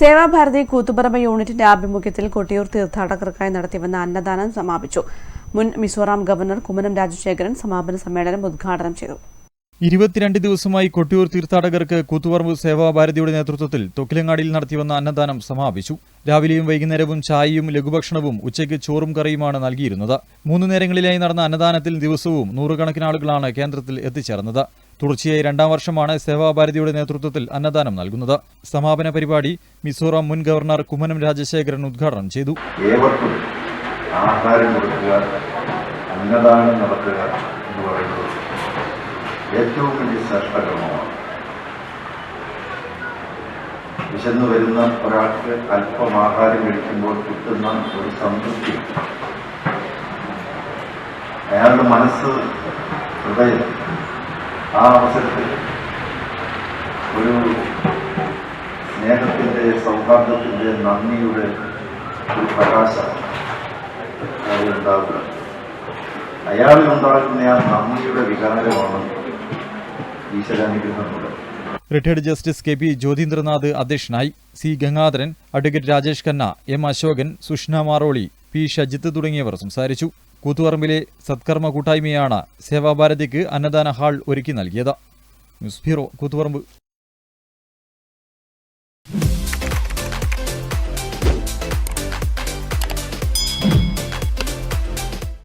സേവാഭാരതി കൂത്തുപറമ്പ് യൂണിറ്റിന്റെ ആഭിമുഖ്യത്തിൽ കൊട്ടിയൂർ തീർത്ഥാടകർക്കായി നടത്തിവന്ന അന്നദാനം സമാപിച്ചു. മുൻ മിസോറാം ഗവർണർ കുമ്മനം രാജശേഖരൻ സമാപന സമ്മേളനം ഉദ്ഘാടനം ചെയ്തു. ഇരുപത്തിരണ്ട് ദിവസമായി കൊട്ടിയൂർ തീർത്ഥാടകർക്ക് കൂത്തുപറമ്പ് സേവാഭാരതിയുടെ നേതൃത്വത്തിൽ തൊക്കിലങ്ങാടിയിൽ നടത്തിവന്ന അന്നദാനം സമാപിച്ചു. രാവിലെയും വൈകുന്നേരവും ചായയും ലഘുഭക്ഷണവും ഉച്ചയ്ക്ക് ചോറും കറിയുമാണ് നൽകിയിരുന്നത്. മൂന്ന് നേരങ്ങളിലായി നടന്ന അന്നദാനത്തിൽ ദിവസവും നൂറുകണക്കിന് ആളുകളാണ് കേന്ദ്രത്തിൽ എത്തിച്ചേർന്നത്. തുടർച്ചയായി രണ്ടാം വർഷമാണ് സേവാഭാരതിയുടെ നേതൃത്വത്തിൽ അന്നദാനം നൽകുന്നത്. സമാപന പരിപാടി മിസോറാം മുൻ ഗവർണർ കുമ്മനം രാജശേഖരൻ ഉദ്ഘാടനം ചെയ്തു. ഏവർക്കും ആഹാരം കൊടുക്കുക അന്നദാനം നടത്തുക എന്ന് പറയുന്നത് ഏറ്റവും വലിയ ശ്രേഷ്ഠകർമ്മമാണ്. വിശന്നു വരുന്ന ഒരാൾക്ക് അല്പം ആഹാരം കഴിക്കുമ്പോൾ കിട്ടുന്ന ഒരു സംതൃപ്തി. അയാളുടെ മനസ്സ് ഹൃദയം ആ അവസരത്തിൽ ഒരു സ്നേഹത്തിന്റെ സൗഹാർദ്ദത്തിന്റെ നന്ദിയുടെ ഒരു പ്രകാശം അയാളുണ്ടാവുക അയാളിലുണ്ടാകുന്ന ആ നന്ദിയുടെ വികാരമാണ് ഈശ്വരാനുഗ്രഹമുള്ളത് retired justice K P Jyothindranath അധ്യക്ഷനായി C Gangadharan advocate Rajesh Khanna M Ashokan Sushna Maroli P Shajith തുടങ്ങിയവർ സംസാരിച്ചു. കൂത്തുപറമ്പിലെ സത്കർമ്മ കൂട്ടായ്മയാണ് സേവാഭാരതിക്ക് അന്നദാന ഹാൾ ഒരുക്കി നൽകിയത്. News bureau Koothuparamba.